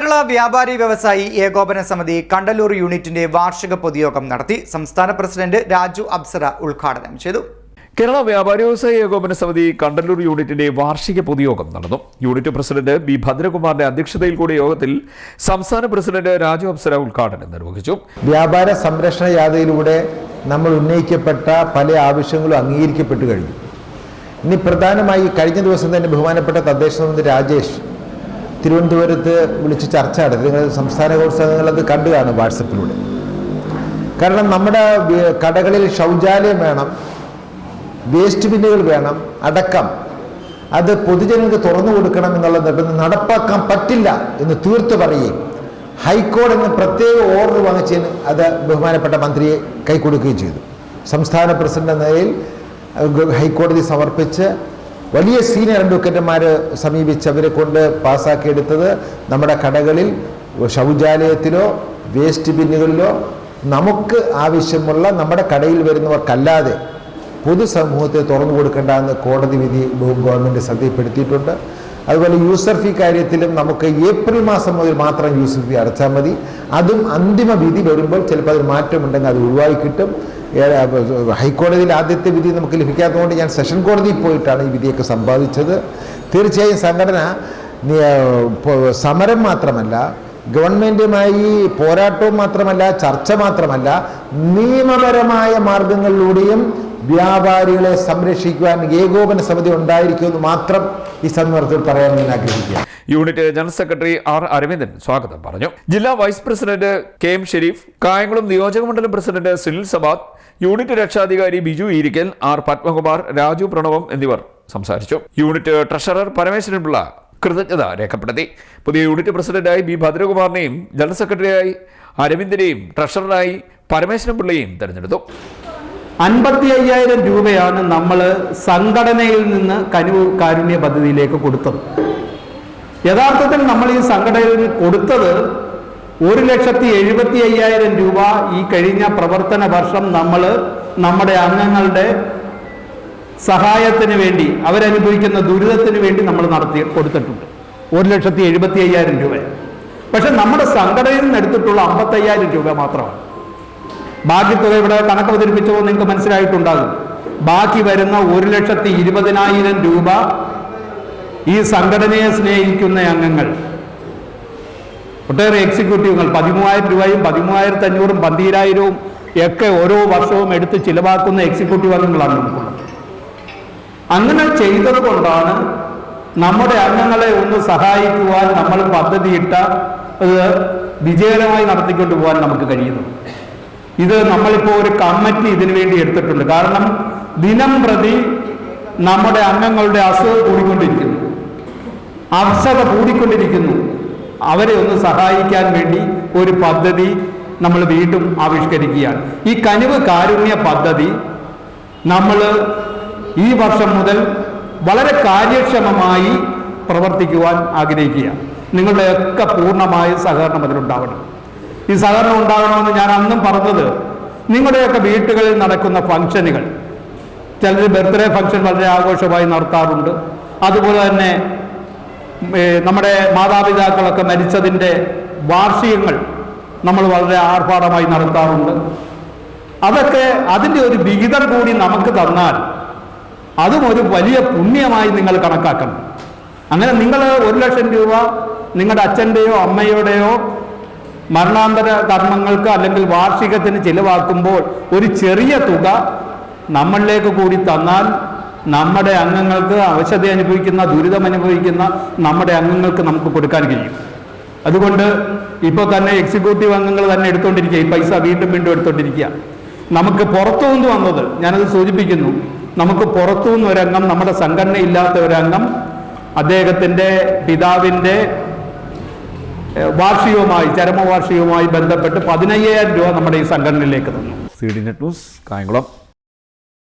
കേരള വ്യാപാരി വ്യവസായി ഏകോപന സമിതി കണ്ടല്ലൂർ യൂണിറ്റിന്റെ വാർഷിക പൊതുയോഗം നടത്തി സംസ്ഥാന പ്രസിഡന്റ് രാജു അബ്സറ ഉദ്ഘാടനം ചെയ്തു. കേരള വ്യാപാരി വ്യവസായി ഏകോപന സമിതി കണ്ടല്ലൂർ യൂണിറ്റിന്റെ വാർഷിക പൊതുയോഗം നടന്നു. യൂണിറ്റ് പ്രസിഡന്റ് ബി ഭദ്രകുമാറിന്റെ അധ്യക്ഷതയിൽ കൂടിയ യോഗത്തിൽ സംസ്ഥാന പ്രസിഡന്റ് രാജു അപ്സര ഉദ്ഘാടനം നിർവഹിച്ചു. വ്യാപാര സംരക്ഷണ യാതയിലൂടെ നമ്മൾ ഉന്നയിക്കപ്പെട്ട പല ആവശ്യങ്ങളും അംഗീകരിക്കപ്പെട്ടു കഴിഞ്ഞു. ഇനി പ്രധാനമായി കഴിഞ്ഞ ദിവസം തന്നെ ബഹുമാനപ്പെട്ട തദ്ദേശ മന്ത്രി രാജേഷ് തിരുവനന്തപുരത്ത് വിളിച്ച് ചർച്ച നടത്തി. നിങ്ങൾ സംസ്ഥാന കോൺഗ്രസ് നിങ്ങളത് കണ്ടു കാണും വാട്സപ്പിലൂടെ. കാരണം നമ്മുടെ കടകളിൽ ശൗചാലയം വേണം വേസ്റ്റ് ബിന്നുകൾ വേണം അടക്കം. അത് പൊതുജനങ്ങൾക്ക് തുറന്നു കൊടുക്കണം എന്നുള്ള നിർബന്ധം നടപ്പാക്കാൻ പറ്റില്ല എന്ന് തീർത്തു പറയുകയും ഹൈക്കോടതി പ്രത്യേക ഓർഡർ വാങ്ങിച്ചതിന് അത് ബഹുമാനപ്പെട്ട മന്ത്രിയെ കൈക്കൊടുക്കുകയും ചെയ്തു. സംസ്ഥാന പ്രസിഡന്റ് എന്ന നിലയിൽ ഹൈക്കോടതി സമർപ്പിച്ച് വലിയ സീനിയർ അഡ്വക്കേറ്റന്മാർ സമീപിച്ച് അവരെ കൊണ്ട് പാസ്സാക്കിയെടുത്തത് നമ്മുടെ കടകളിൽ ശൗചാലയത്തിലോ വേസ്റ്റ് ബിന്നുകളിലോ നമുക്ക് ആവശ്യമുള്ള നമ്മുടെ കടയിൽ വരുന്നവർക്കല്ലാതെ പൊതുസമൂഹത്തെ തുറന്നു കൊടുക്കേണ്ട എന്ന് കോടതി വിധി ഗവൺമെന്റ് ശ്രദ്ധയിൽപ്പെടുത്തിയിട്ടുണ്ട്. അതുപോലെ യൂസർ ഫീ കാര്യത്തിലും നമുക്ക് ഏപ്രിൽ മാസം മുതൽ മാത്രം യൂസർ ഫീ അടച്ചാൽ മതി. അതും അന്തിമ വിധി വരുമ്പോൾ ചിലപ്പോൾ അതിൽ മാറ്റമുണ്ടെങ്കിൽ അത് ഒഴിവായി കിട്ടും. ഹൈക്കോടതിയിൽ ആദ്യത്തെ വിധി നമുക്ക് ലഭിക്കാത്തതുകൊണ്ട് ഞാൻ സെഷൻ കോടതിയിൽ പോയിട്ടാണ് ഈ വിധിയൊക്കെ സമ്പാദിച്ചത്. തീർച്ചയായും സംഘടന സമരം മാത്രമല്ല ഗവൺമെന്റുമായി പോരാട്ടവും മാത്രമല്ല ചർച്ച മാത്രമല്ല നിയമപരമായ മാർഗങ്ങളിലൂടെയും വ്യാപാരികളെ സംരക്ഷിക്കുവാൻ ഏകോപന സമിതി ഉണ്ടായിരിക്കുമെന്ന് മാത്രം ഈ സന്ദർഭത്തിൽ പറയാൻ ഞാൻ ആഗ്രഹിക്കുക unit general secretary R Aravindan സ്വാഗതം പറഞ്ഞു. ജില്ലാ vice president K M Sherif Kayamkulam നിയോജക മണ്ഡലം പ്രസിഡന്റ് സുനിൽ സബാദ് യൂണിറ്റ് രക്ഷാധികാരി ബിജു ഈരിക്കൽ ആർ പത്മകുമാർ രാജു പ്രണവം എന്നിവർ സംസാരിച്ചു. യൂണിറ്റ് ട്രഷറർ പരമേശ്വരൻ പിള്ള കൃതജ്ഞത രേഖപ്പെടുത്തി. പുതിയ യൂണിറ്റ് പ്രസിഡന്റായി ബി ഭദ്രകുമാറിനെയും ജനറൽ സെക്രട്ടറിയായി അരവിന്ദനെയും ട്രഷററായി പരമേശ്വരൻ പിള്ളയെയും തെരഞ്ഞെടുത്തു. അൻപത്തി അയ്യായിരം രൂപയാണ് നമ്മൾ സംഘടനയിൽ നിന്ന് കനു കാരുണ്യ പദ്ധതിയിലേക്ക് കൊടുത്തത്. യഥാർത്ഥത്തിൽ നമ്മൾ ഈ സംഘടനയിൽ കൊടുത്തത് ഒരു ലക്ഷത്തി എഴുപത്തി അയ്യായിരം രൂപ ഈ കഴിഞ്ഞ പ്രവർത്തന വർഷം നമ്മൾ നമ്മുടെ അംഗങ്ങളുടെ സഹായത്തിന് വേണ്ടി അവരനുഭവിക്കുന്ന ദുരിതത്തിന് വേണ്ടി നമ്മൾ നടത്തി കൊടുത്തിട്ടുണ്ട്. ഒരു ലക്ഷത്തി എഴുപത്തി അയ്യായിരം രൂപ. പക്ഷെ നമ്മുടെ സംഘടനയിൽ നിന്ന് എടുത്തിട്ടുള്ള അമ്പത്തയ്യായിരം രൂപ മാത്രമാണ്. ബാക്കി തുക ഇവിടെ കണക്ക് അവതരിപ്പിച്ചപ്പോൾ നിങ്ങൾക്ക് മനസ്സിലായിട്ടുണ്ടാകും. ബാക്കി വരുന്ന ഒരു ലക്ഷത്തി ഇരുപതിനായിരം രൂപ ഈ സംഘടനയെ സ്നേഹിക്കുന്ന അംഗങ്ങൾ. ഒട്ടേറെ എക്സിക്യൂട്ടീവുകൾ പതിമൂവായിരം രൂപയും പതിമൂവായിരത്തി അഞ്ഞൂറും പന്തീരായിരവും ഒക്കെ ഓരോ വർഷവും എടുത്ത് ചിലവാക്കുന്ന എക്സിക്യൂട്ടീവ് അംഗങ്ങളാണ് നമുക്കുള്ളത്. അങ്ങനെ ചെയ്തത് കൊണ്ടാണ് നമ്മുടെ അംഗങ്ങളെ ഒന്ന് സഹായിക്കുവാൻ നമ്മൾ പദ്ധതിയിട്ട അത് വിജയകരമായി നടത്തിക്കൊണ്ട് പോകാൻ നമുക്ക് കഴിയുന്നു ഇത് നമ്മളിപ്പോൾ ഒരു കമ്മിറ്റി ഇതിനു വേണ്ടി എടുത്തിട്ടുണ്ട്. കാരണം ദിനം പ്രതി നമ്മുടെ അംഗങ്ങളുടെ അസുഖം കൂടിക്കൊണ്ടിരിക്കുന്നു. അവശത കൂടിക്കൊണ്ടിരിക്കുന്നു. അവരെ ഒന്ന് സഹായിക്കാൻ വേണ്ടി ഒരു പദ്ധതി നമ്മൾ വീണ്ടും ആവിഷ്കരിക്കുകയാണ്. ഈ കനിവ് കാരുണ്യ പദ്ധതി നമ്മൾ ഈ വർഷം മുതൽ വളരെ കാര്യക്ഷമമായി പ്രവർത്തിക്കുവാൻ ആഗ്രഹിക്കുക നിങ്ങളുടെയൊക്കെ പൂർണമായ സഹകരണം അതിലുണ്ടാവണം. ഈ സഹകരണം ഉണ്ടാകണമെന്ന് ഞാൻ അന്നും പറഞ്ഞത് നിങ്ങളുടെയൊക്കെ വീട്ടുകളിൽ നടക്കുന്ന ഫംഗ്ഷനുകൾ ചിലർ ബർത്ത്ഡേ ഫംഗ്ഷൻ വളരെ ആഘോഷമായി നടത്താറുണ്ട്. അതുപോലെ തന്നെ നമ്മുടെ മാതാപിതാക്കളൊക്കെ മരിച്ചതിന്റെ വാർഷികങ്ങൾ നമ്മൾ വളരെ ആർഭാടമായി നടത്താറുണ്ട്. അതൊക്കെ അതിന്റെ ഒരു വിഹിതം കൂടി നമുക്ക് തന്നാൽ അതും ഒരു വലിയ പുണ്യമായി നിങ്ങൾ കണക്കാക്കണം. അങ്ങനെ നിങ്ങൾ ഒരു ലക്ഷം രൂപ നിങ്ങളുടെ അച്ഛന്റെയോ അമ്മയുടെയോ മരണാന്തര കർമ്മങ്ങൾക്ക് അല്ലെങ്കിൽ വാർഷികത്തിന് ചിലവാക്കുമ്പോൾ ഒരു ചെറിയ തുക നമ്മളിലേക്ക് കൂടി തന്നാൽ നമ്മുടെ അംഗങ്ങൾക്ക് അവശത അനുഭവിക്കുന്ന ദുരിതം അനുഭവിക്കുന്ന നമ്മുടെ അംഗങ്ങൾക്ക് നമുക്ക് കൊടുക്കാൻ കഴിയും. അതുകൊണ്ട് ഇപ്പോൾ തന്നെ എക്സിക്യൂട്ടീവ് അംഗങ്ങൾ തന്നെ എടുത്തുകൊണ്ടിരിക്കുക ഈ പൈസ വീണ്ടും വീണ്ടും എടുത്തുകൊണ്ടിരിക്കുക നമുക്ക് പുറത്തു നിന്ന് വന്നത് ഞാനത് സൂചിപ്പിക്കുന്നു നമുക്ക് പുറത്തുനിന്ന് ഒരംഗം നമ്മുടെ സംഘടനയില്ലാത്ത ഒരംഗം അദ്ദേഹത്തിന്റെ പിതാവിന്റെ വാർഷികവുമായി ചരമവാർഷികവുമായി ബന്ധപ്പെട്ട് പതിനയ്യായിരം രൂപ നമ്മുടെ ഈ സംഘടനയിലേക്ക് തന്നു. C D net news Kayamkulam.